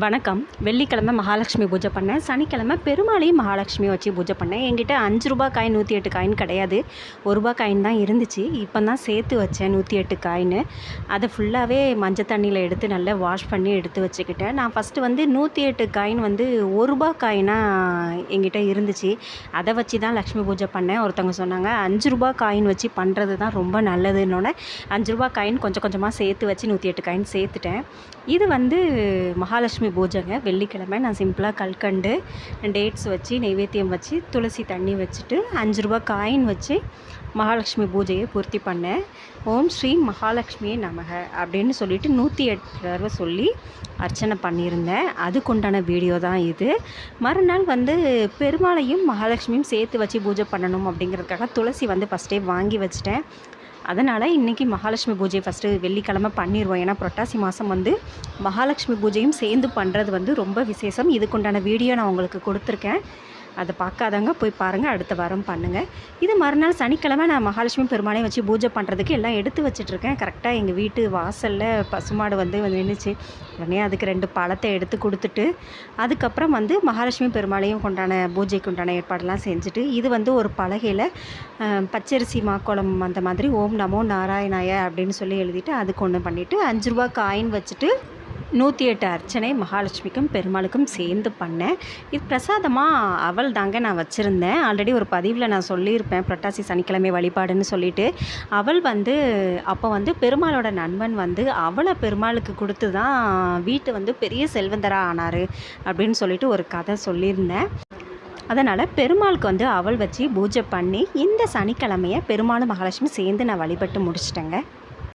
வணக்கம். வெள்ளிக்கிழமை மகாலட்சுமி பூஜை பண்ணேன். சனிக்கிழமை பெருமாளையும் மகாலட்சுமி வச்சு பூஜை பண்ணேன். என்கிட்ட அஞ்சு ரூபா காயின் நூற்றி எட்டு காயின் கிடையாது. ஒரு ரூபா காயின் தான் இருந்துச்சு. இப்போ தான் சேர்த்து வச்சேன் நூற்றி எட்டு காயின் அதை ஃபுல்லாகவே மஞ்சள் தண்ணியில் எடுத்து நல்லா வாஷ் பண்ணி எடுத்து வச்சுக்கிட்டேன். நான் ஃபஸ்ட்டு வந்து நூற்றி எட்டு காயின் வந்து ஒரு ரூபா காயினாக என்கிட்ட இருந்துச்சு. அதை வச்சு தான் லக்ஷ்மி பூஜை பண்ணேன். ஒருத்தவங்க சொன்னாங்க அஞ்சு ரூபா காயின் வச்சு பண்ணுறது தான் ரொம்ப நல்லதுன்னொன்னே. அஞ்சு ரூபா காயின் கொஞ்சம் கொஞ்சமாக சேர்த்து வச்சு நூற்றி எட்டு காயின் சேர்த்துட்டேன். இது வந்து மகாலட்சுமி பூஜைங்க. வெள்ளிக்கிழமை நான் சிம்பிளாக கல்கண்டு டேட்ஸ் வச்சு நைவேத்தியம் வச்சு துளசி தண்ணி வச்சுட்டு அஞ்சு ரூபா காயின் வச்சு மகாலட்சுமி பூஜையை பூர்த்தி பண்ணேன். ஓம் ஸ்ரீ மகாலட்சுமியே நமக அப்படின்னு சொல்லிட்டு நூற்றி எட்டு தடவை சொல்லி அர்ச்சனை பண்ணியிருந்தேன். அதுக்குண்டான வீடியோ தான் இது. மறுநாள் வந்து பெருமாளையும் மகாலட்சுமியும் சேர்த்து வச்சு பூஜை பண்ணணும் அப்படிங்கிறதுக்காக துளசி வந்து ஃபஸ்ட்டே வாங்கி வச்சிட்டேன். அதனால் இன்றைக்கி மகாலட்சுமி பூஜை ஃபஸ்ட்டு வெள்ளிக்கிழமை பண்ணிடுவோம் ஏன்னா புரட்டாசி மாதம் வந்து மகாலட்சுமி பூஜையும் சேர்ந்து பண்ணுறது வந்து ரொம்ப விசேஷம். இதுக்குண்டான வீடியோ நான் உங்களுக்கு கொடுத்துருக்கேன். அதை பார்க்காதவங்க போய் பாருங்கள் அடுத்த வாரம் பண்ணுங்கள் இது மறுநாள் சனிக்கிழமை நான் மகாலட்சுமி பெருமாளையும் வச்சு பூஜை பண்ணுறதுக்கு எல்லாம் எடுத்து வச்சிட்ருக்கேன். கரெக்டாக எங்கள் வீட்டு வாசலில் பசுமாடு வந்து வந்து நின்றுச்சு உடனே அதுக்கு ரெண்டு பழத்தை எடுத்து கொடுத்துட்டு அதுக்கப்புறம் வந்து மகாலட்சுமி பெருமாளையும் கொண்டான பூஜைக்கு உண்டான ஏற்பாடெல்லாம் செஞ்சுட்டு இது வந்து ஒரு பலகையில் பச்சரிசி மாக்கோளம் அந்த மாதிரி ஓம் நமோ நாராயணாய அப்படின்னு சொல்லி எழுதிட்டு அதுக்கு ஒன்று பண்ணிவிட்டு அஞ்சு ரூபா காயின் வச்சுட்டு நூற்றி எட்டு அர்ச்சனை மகாலட்சுமிக்கும் பெருமாளுக்கும் சேர்ந்து பண்ணேன். இது பிரசாதமாக அவள் தாங்க நான் வச்சுருந்தேன். ஆல்ரெடி ஒரு பதிவில் நான் சொல்லியிருப்பேன். புரட்டாசி சனிக்கிழமை வழிபாடுன்னு சொல்லிட்டு. அவள் வந்து அப்போ வந்து பெருமாளோட நண்பன் வந்து அவளை பெருமாளுக்கு கொடுத்து தான் வீட்டு வந்து பெரிய செல்வந்தரா ஆனார் அப்படின்னு சொல்லிட்டு ஒரு கதை சொல்லியிருந்தேன். அதனால் பெருமாளுக்கு வந்து அவள் வச்சு பூஜை பண்ணி இந்த சனிக்கிழமையை பெருமாளும் மகாலட்சுமி சேர்ந்து நான் வழிபட்டு முடிச்சிட்டேங்க.